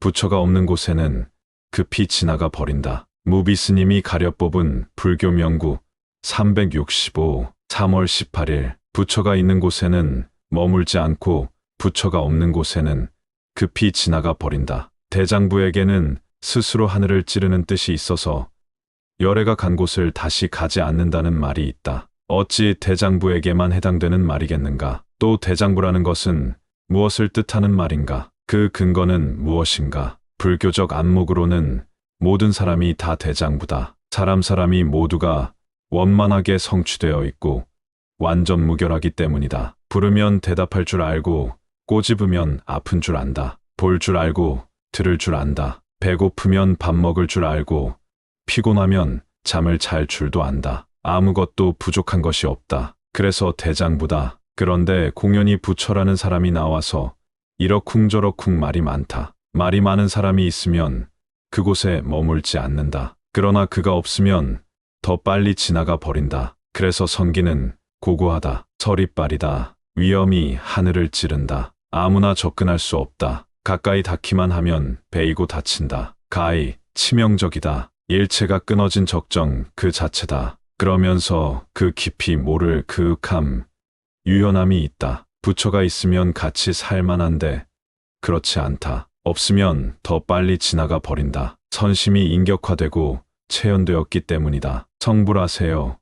부처가 없는 곳에는 급히 지나가 버린다. 무비 스님이 가려 뽑은 불교 명구 365 3월 18일 부처가 있는 곳에는 머물지 않고 부처가 없는 곳에는 급히 지나가 버린다. 대장부에게는 스스로 하늘을 찌르는 뜻이 있어서 열애가 간 곳을 다시 가지 않는다는 말이 있다. 어찌 대장부에게만 해당되는 말이겠는가? 또 대장부라는 것은 무엇을 뜻하는 말인가? 그 근거는 무엇인가? 불교적 안목으로는 모든 사람이 다 대장부다. 사람 사람이 모두가 원만하게 성취되어 있고 완전 무결하기 때문이다. 부르면 대답할 줄 알고 꼬집으면 아픈 줄 안다. 볼 줄 알고 들을 줄 안다. 배고프면 밥 먹을 줄 알고 피곤하면 잠을 잘 줄도 안다. 아무것도 부족한 것이 없다. 그래서 대장부다. 그런데 공연히 부처라는 사람이 나와서 이러쿵저러쿵 말이 많다. 말이 많은 사람이 있으면 그곳에 머물지 않는다. 그러나 그가 없으면 더 빨리 지나가 버린다. 그래서 성기는 고고하다. 서리빨이다. 위험이 하늘을 찌른다. 아무나 접근할 수 없다. 가까이 닿기만 하면 베이고 다친다. 가히 치명적이다. 일체가 끊어진 적정 그 자체다. 그러면서 그 깊이 모를 그윽함, 유연함이 있다. 부처가 있으면 같이 살만한데 그렇지 않다. 없으면 더 빨리 지나가 버린다. 선심이 인격화되고 체현되었기 때문이다. 성불하세요.